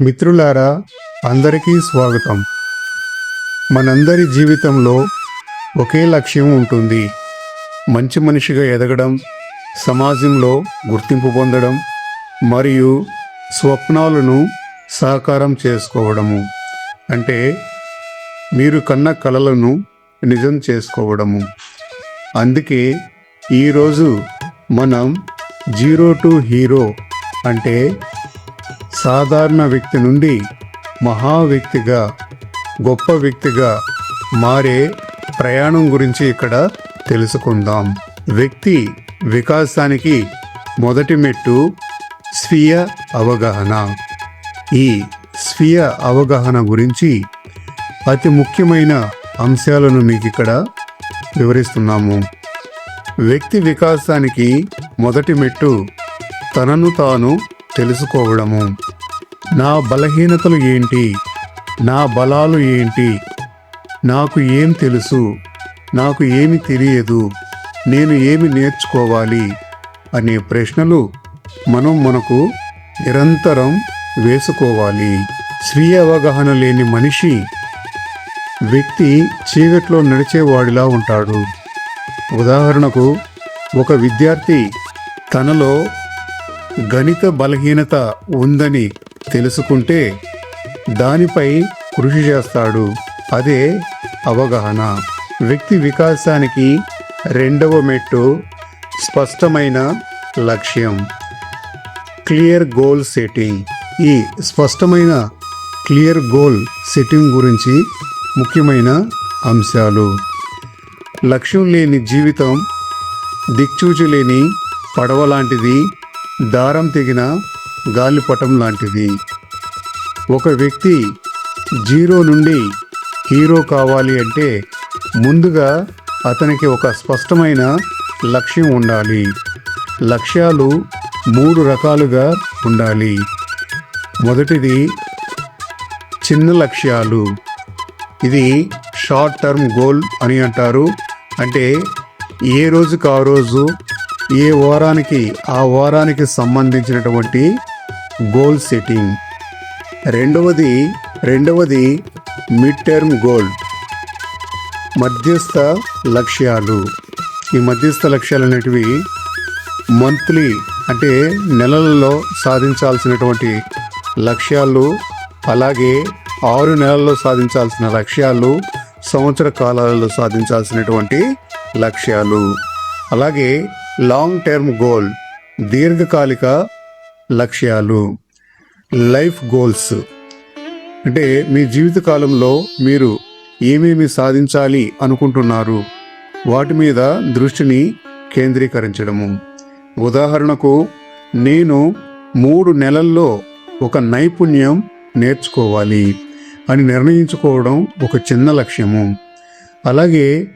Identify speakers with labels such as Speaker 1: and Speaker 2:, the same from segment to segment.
Speaker 1: మిత్రులారా అందరికీ స్వాగతం. మనందరి జీవితంలో ఒకే లక్ష్యం ఉంటుంది. మంచి మనిషిగా ఎదగడం సమాజంలో గుర్తింపు పొందడం మరియు స్వప్నాలను సాకారం చేసుకోవడము. అంటే మీరు కన్న కలలను నిజం చేసుకోవడము. అందుకే ఈరోజు మనం జీరో టు హీరో అంటే సాధారణ వ్యక్తి నుండి మహా వ్యక్తిగా గొప్ప వ్యక్తిగా మారే ప్రయాణం గురించి ఇక్కడ తెలుసుకుందాం. వ్యక్తి వికాసానికి మొదటి మెట్టు స్వీయ అవగాహన. ఈ స్వీయ అవగాహన గురించి అతి ముఖ్యమైన అంశాలను మీకు ఇక్కడ వివరిస్తున్నాము. వ్యక్తి వికాసానికి మొదటి మెట్టు తనను తాను తెలుసుకోవడము. నా బలహీనతలు ఏంటి? నా బలాలు ఏంటి? నాకు ఏం తెలుసు? నాకు ఏమి తెలియదు? నేను ఏమి నేర్చుకోవాలి? అనే ప్రశ్నలు మనం మనకు నిరంతరం వేసుకోవాలి. స్వీయ అవగాహన లేని మనిషి వ్యక్తి చీకట్లో నడిచేవాడిలా ఉంటాడు. ఉదాహరణకు ఒక విద్యార్థి తనలో గణిత బలహీనత ఉందని తెలుసుకుంటే దానిపై కృషి చేస్తాడు. అదే అవగాహన. వ్యక్తి వికాసానికి రెండవ మెట్టు స్పష్టమైన లక్ష్యం. Clear goal setting. ఈ స్పష్టమైన క్లియర్ గోల్ సెట్టింగ్ గురించి ముఖ్యమైన అంశాలు. లక్ష్యం లేని జీవితం దిక్చూచి లేని పడవ లాంటిది దారం తెగిన గాలిపటం లాంటిది. ఒక వ్యక్తి జీరో నుండి హీరో కావాలి అంటే ముందుగా అతనికి ఒక స్పష్టమైన లక్ష్యం ఉండాలి. లక్ష్యాలు మూడు రకాలుగా ఉండాలి. మొదటిది చిన్న లక్ష్యాలు. ఇది షార్ట్ టర్మ్ గోల్ అని అంటారు. అంటే ఏ రోజుకు ఆ రోజు ఏ వారానికి ఆ వారానికి సంబంధించినటువంటి గోల్ సెట్టింగ్. రెండవది రెండవది మిడ్ టర్మ్ గోల్. మధ్యస్థ లక్ష్యాలు. ఈ మధ్యస్థ లక్ష్యాలు అనేటివి మంత్లీ అంటే నెలలలో సాధించాల్సినటువంటి లక్ష్యాలు అలాగే ఆరు నెలల్లో సాధించాల్సిన లక్ష్యాలు సంవత్సర కాలాలలో సాధించాల్సినటువంటి లక్ష్యాలు. అలాగే లాంగ్ టర్మ్ గోల్ దీర్ఘకాలిక లక్ష్యాలు లైఫ్ గోల్స్. అంటే మీ జీవితకాలంలో మీరు ఏమేమి సాధించాలి అనుకుంటున్నారు? వాటి మీద దృష్టిని కేంద్రీకరించడము. ఉదాహరణకు నేను మూడు నెలల్లో ఒక నైపుణ్యం నేర్చుకోవాలి అని నిర్ణయించుకోవడం ఒక చిన్న లక్ష్యము. అలాగే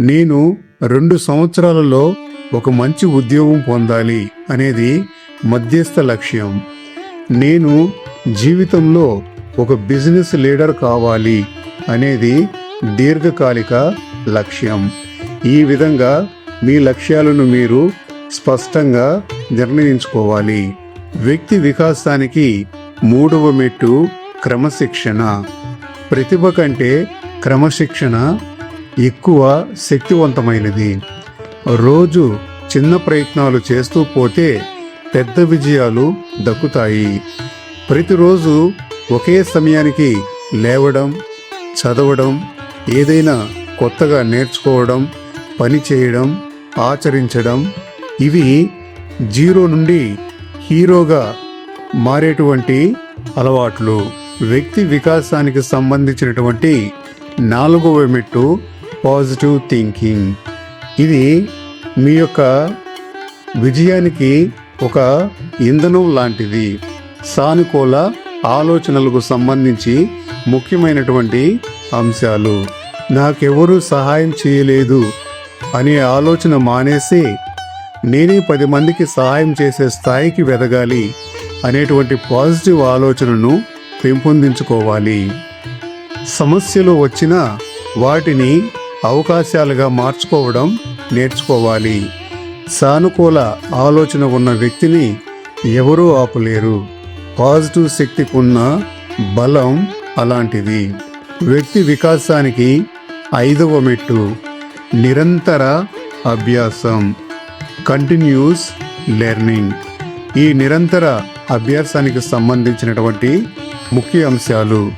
Speaker 1: నేను రెండు సంవత్సరాలలో ఒక మంచి ఉద్యోగం పొందాలి అనేది మధ్యస్థ లక్ష్యం. నేను జీవితంలో ఒక బిజినెస్ లీడర్ కావాలి అనేది దీర్ఘకాలిక లక్ష్యం. ఈ విధంగా మీ లక్ష్యాలను మీరు స్పష్టంగా నిర్ణయించుకోవాలి. వ్యక్తి వికాసానికి మూడవ మెట్టు క్రమశిక్షణ. ప్రతిభ కంటే క్రమశిక్షణ ఎక్కువ శక్తివంతమైనది. రోజు చిన్న ప్రయత్నాలు చేస్తూ పోతే పెద్ద విజయాలు దక్కుతాయి. ప్రతిరోజు ఒకే సమయానికి లేవడం చదవడం ఏదైనా కొత్తగా నేర్చుకోవడం పని చేయడం ఆచరించడం ఇవి జీరో నుండి హీరోగా మారేటువంటి అలవాట్లు. వ్యక్తి వికాసానికి సంబంధించినటువంటి నాలుగవ మెట్టు పాజిటివ్ థింకింగ్. ఇది మీ యొక్క విజయానికి ఒక ఇంధనం లాంటిది. సానుకూల ఆలోచనలకు సంబంధించి ముఖ్యమైనటువంటి అంశాలు. నాకెవరూ సహాయం చేయలేదు అనే ఆలోచన మానేసి నేనే పది మందికి సహాయం చేసే స్థాయికి వెదగాలి అనేటువంటి పాజిటివ్ ఆలోచనను పెంపొందించుకోవాలి. సమస్యలు వచ్చినా వాటిని అవకాశాలుగా మార్చుకోవడం నేర్చుకోవాలి. సానుకూల ఆలోచన ఉన్న వ్యక్తిని ఎవరూ ఆపలేరు. పాజిటివ్ శక్తికి ఉన్న బలం అలాంటిది. వ్యక్తి వికాసానికి ఐదవ మెట్టు. నిరంతర అభ్యాసం. కంటిన్యూస్ లెర్నింగ్ ఈ నిరంతర అభ్యాసానికి సంబంధించినటువంటి ముఖ్య అంశాలు.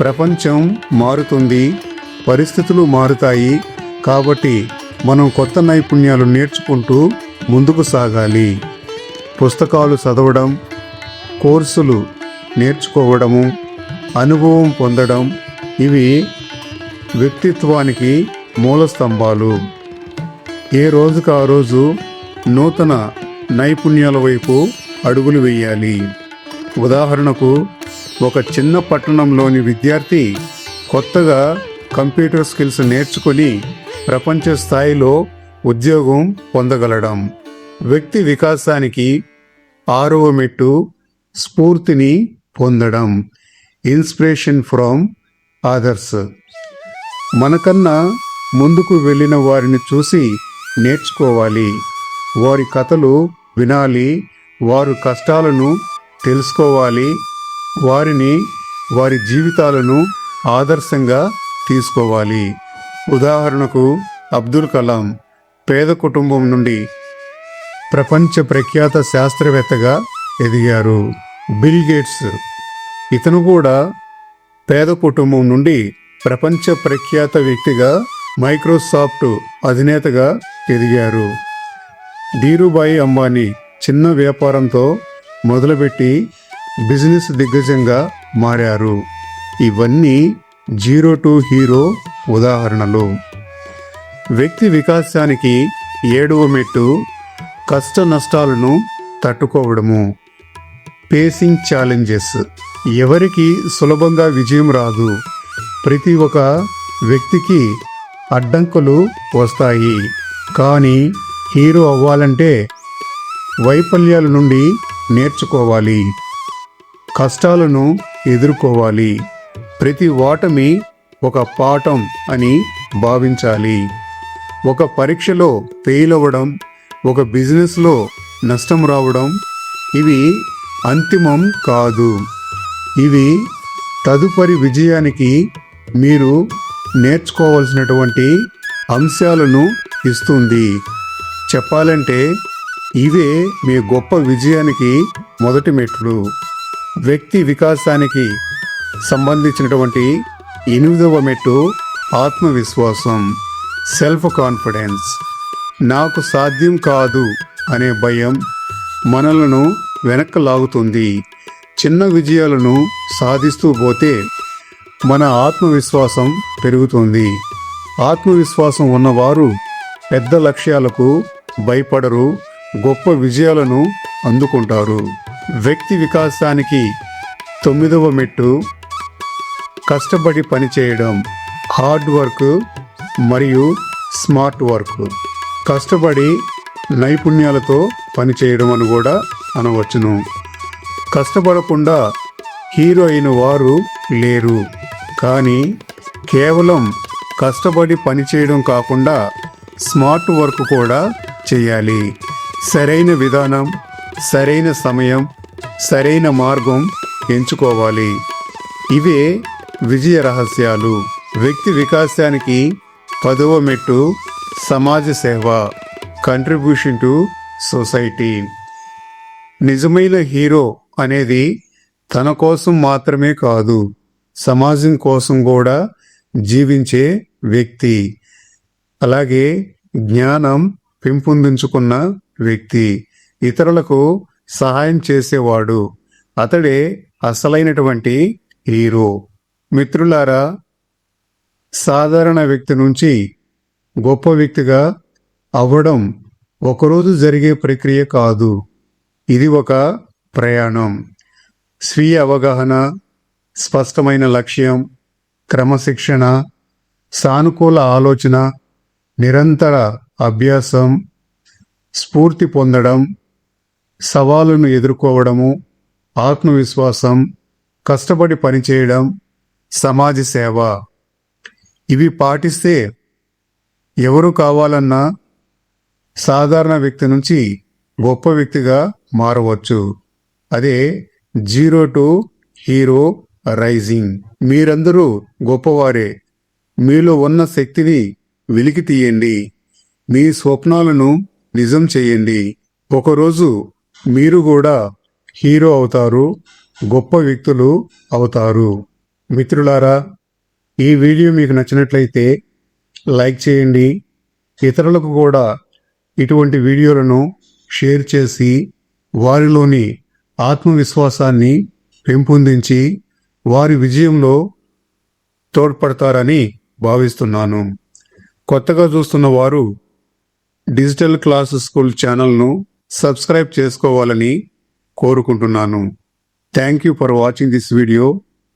Speaker 1: ప్రపంచం మారుతుంది. పరిస్థితులు మారుతాయి. కాబట్టి మనం కొత్త నైపుణ్యాలు నేర్చుకుంటూ ముందుకు సాగాలి. పుస్తకాలు చదవడం కోర్సులు నేర్చుకోవడము అనుభవం పొందడం ఇవి వ్యక్తిత్వానికి మూల స్తంభాలు. ఏ రోజుకు ఆ రోజు నూతన నైపుణ్యాల వైపు అడుగులు వేయాలి. ఉదాహరణకు ఒక చిన్న పట్టణంలోని విద్యార్థి కొత్తగా కంప్యూటర్ స్కిల్స్ నేర్చుకొని ప్రపంచ స్థాయిలో ఉద్యోగం పొందగలడం. వ్యక్తి వికాసానికి ఆరవ మెట్టు స్ఫూర్తిని పొందడం. Inspiration from others. మనకన్నా ముందుకు వెళ్ళిన వారిని చూసి నేర్చుకోవాలి. వారి కథలు వినాలి వారు కష్టాలను తెలుసుకోవాలి వారిని వారి జీవితాలను ఆదర్శంగా తీసుకోవాలి. ఉదాహరణకు అబ్దుల్ కలాం పేద కుటుంబం నుండి ప్రపంచ ప్రఖ్యాత శాస్త్రవేత్తగా ఎదిగారు. బిల్ గేట్స్ ఇతను కూడా పేద కుటుంబం నుండి ప్రపంచ ప్రఖ్యాత వ్యక్తిగా మైక్రోసాఫ్ట్ అధినేతగా ఎదిగారు. ధీరుబాయి అంబానీ చిన్న వ్యాపారంతో మొదలుపెట్టి బిజినెస్ దిగ్గజంగా మారారు. ఇవన్నీ జీరో టు హీరో ఉదాహరణలు. వ్యక్తి వికాసానికి ఏడవ మెట్టు కష్ట నష్టాలను తట్టుకోవడము. Facing challenges. ఎవరికి సులభంగా విజయం రాదు. ప్రతి ఒక్క వ్యక్తికి అడ్డంకులు వస్తాయి. కానీ హీరో అవ్వాలంటే వైఫల్యాల నుండి నేర్చుకోవాలి. కష్టాలను ఎదుర్కోవాలి. ప్రతి ఓటమి ఒక పాఠం అని భావించాలి. ఒక పరీక్షలో ఫెయిల్ అవ్వడం ఒక బిజినెస్లో నష్టం రావడం ఇవి అంతిమం కాదు. ఇవి తదుపరి విజయానికి మీరు నేర్చుకోవాల్సినటువంటి అంశాలను ఇస్తుంది. చెప్పాలంటే ఇవే మీ గొప్ప విజయానికి మొదటి మెట్లు. వ్యక్తి వికాసానికి సంబంధించినటువంటి ఎనిమిదవ మెట్టు ఆత్మవిశ్వాసం సెల్ఫ్ కాన్ఫిడెన్స్ నాకు సాధ్యం కాదు అనే భయం మనలను వెనక్కి లాగుతుంది చిన్న విజయాలను సాధిస్తూ పోతే మన ఆత్మవిశ్వాసం పెరుగుతుంది. ఆత్మవిశ్వాసం ఉన్నవారు పెద్ద లక్ష్యాలకు భయపడరు గొప్ప విజయాలను అందుకుంటారు. వ్యక్తి వికాసానికి తొమ్మిదవ మెట్టు కష్టపడి పనిచేయడం హార్డ్ వర్క్ మరియు స్మార్ట్ వర్క్. కష్టపడి నైపుణ్యాలతో పనిచేయడం అని కూడా అనవచ్చును. కష్టపడకుండా హీరో అయిన వారు లేరు. కానీ కేవలం కష్టపడి పనిచేయడం కాకుండా స్మార్ట్ వర్క్ కూడా చేయాలి. సరైన విధానం సరైన సమయం సరైన మార్గం ఎంచుకోవాలి. ఇవే విజయ రహస్యాలు వ్యక్తి వికాసానికి పదవ మెట్టు సమాజ సేవ కంట్రిబ్యూషన్ టు సొసైటీ నిజమైన హీరో అనేది తన కోసం మాత్రమే కాదు సమాజం కోసం కూడా జీవించే వ్యక్తి. అలాగే జ్ఞానం పెంపొందించుకున్న వ్యక్తి. ఇతరులకు సహాయం చేసేవాడు. అతడే అసలైనటువంటి హీరో. మిత్రులారా సాధారణ వ్యక్తి నుంచి గొప్ప వ్యక్తిగా అవ్వడం ఒకరోజు జరిగే ప్రక్రియ కాదు. ఇది ఒక ప్రయాణం. స్వీయ అవగాహన స్పష్టమైన లక్ష్యం క్రమశిక్షణ సానుకూల ఆలోచన నిరంతర అభ్యాసం స్ఫూర్తి పొందడం సవాలును ఎదుర్కోవడము ఆత్మవిశ్వాసం కష్టపడి పనిచేయడం సమాజ సేవ. ఇవి పాటిస్తే ఎవరు కావాలన్నా సాధారణ వ్యక్తి నుంచి గొప్ప వ్యక్తిగా మారవచ్చు. అదే జీరో టు హీరో రైజింగ్. మీరందరూ గొప్పవారే. మీలో ఉన్న శక్తిని వెలికి తీయండి. మీ స్వప్నాలను నిజం చేయండి. ఒకరోజు మీరు కూడా హీరో అవుతారు గొప్ప వ్యక్తులు అవుతారు. మిత్రులారా ఈ వీడియో మీకు నచ్చినట్లయితే లైక్ చేయండి. ఇతరులకు కూడా ఇటువంటి వీడియోలను షేర్ చేసి వారిలోని ఆత్మవిశ్వాసాన్ని పెంపొందించి వారి విజయంలో తోడ్పడతారని భావిస్తున్నాను. కొత్తగా చూస్తున్న వారు డిజిటల్ క్లాస్ స్కూల్ ఛానల్ను సబ్స్క్రైబ్ చేసుకోవాలని కోరుకుంటున్నాను. Thank you for watching this video.